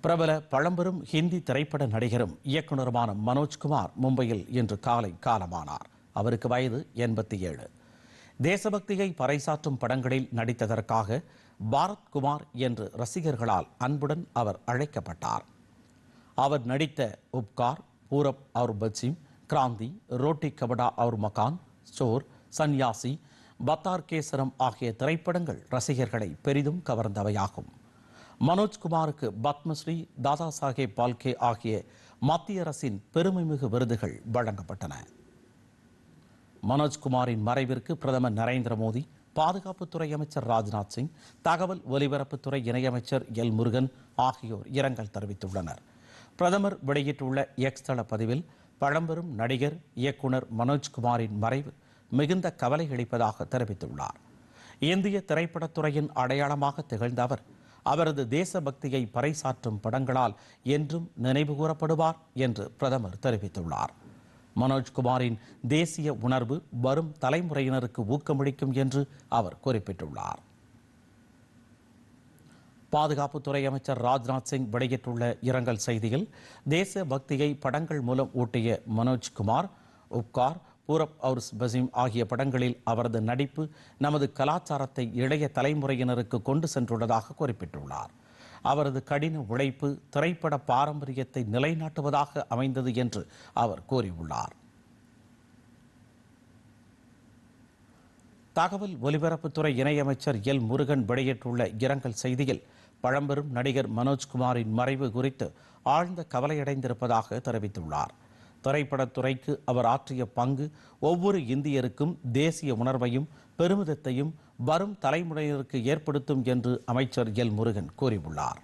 பிரபல பழம்பெரும் ஹிந்தி திரைப்பட நடிகரும் இயக்குநருமான மனோஜ்குமார் மும்பையில் இன்று காலை காலமானார். அவருக்கு வயது எண்பத்தி ஏழு. தேசபக்தியை பறைசாற்றும் படங்களில் நடித்ததற்காக பாரத் குமார் என்று ரசிகர்களால் அன்புடன் அவர் அழைக்கப்பட்டார். அவர் நடித்த உப்கார் பூரப் அவர் பச்சிம் கிராந்தி ரோட்டி கபடா அவர் மகான் சோர் சன்யாசி பத்தார் கேசரம் ஆகிய திரைப்படங்கள் ரசிகர்களை பெரிதும் கவர்ந்தவையாகும். மனோஜ்குமாருக்கு பத்மஸ்ரீ தாதா சாஹேப் பால்கே ஆகிய மத்திய அரசின் பெருமைமிகு விருதுகள் வழங்கப்பட்டன. மனோஜ்குமாரின் மறைவிற்கு பிரதமர் நரேந்திர மோடி பாதுகாப்புத்துறை அமைச்சர் ராஜ்நாத் சிங் தகவல் ஒலிபரப்புத்துறை இணையமைச்சர் எல் முருகன் ஆகியோர் இரங்கல் தெரிவித்துள்ளனர். பிரதமர் வெளியிட்டுள்ள எக்ஸ் தள பதிவில் பழம்பெரும் நடிகர் இயக்குனர் மனோஜ்குமாரின் மறைவு மிகுந்த கவலை அளிப்பதாக தெரிவித்துள்ளார். இந்திய திரைப்படத்துறையின் அடையாளமாக திகழ்ந்த அவர் அவரது தேசபக்தியை பறைசாற்றும் படங்களால் என்றும் நினைவு கூறப்படுவார் என்று பிரதமர் தெரிவித்துள்ளார். மனோஜ்குமாரின் தேசிய உணர்வு வரும் தலைமுறையினருக்கு ஊக்கமளிக்கும் என்று அவர் குறிப்பிட்டுள்ளார். பாதுகாப்புத்துறை அமைச்சர் ராஜ்நாத் சிங் வெளியிட்டுள்ள இரங்கல் செய்தியில் தேச பக்தியை படங்கள் மூலம் ஊட்டிய மனோஜ்குமார் உப்கார் பூரப் அவுர்ஸ் பசிம் ஆகிய படங்களில் அவரது நடிப்பு நமது கலாச்சாரத்தை இளைய தலைமுறையினருக்கு கொண்டு சென்றுள்ளதாக குறிப்பிட்டுள்ளார். அவரது கடின உழைப்பு திரைப்பட பாரம்பரியத்தை நிலைநாட்டுவதாக அமைந்தது என்று அவர் கூறியுள்ளார். தகவல் ஒலிபரப்புத்துறை இணையமைச்சர் எல். முருகன் வெளியிட்டுள்ள இரங்கல் செய்தியில் பழம்பெரும் நடிகர் மனோஜ்குமாரின் மறைவு குறித்து ஆழ்ந்த கவலையடைந்திருப்பதாக தெரிவித்துள்ளார். திரைப்படத்துறைக்கு அவர் ஆற்றிய பங்கு ஒவ்வொரு இந்தியருக்கும் தேசிய உணர்வையும் பெருமிதத்தையும் வரும் தலைமுறையினருக்கு ஏற்படுத்தும் என்று அமைச்சர் எல் முருகன் கூறியுள்ளார்.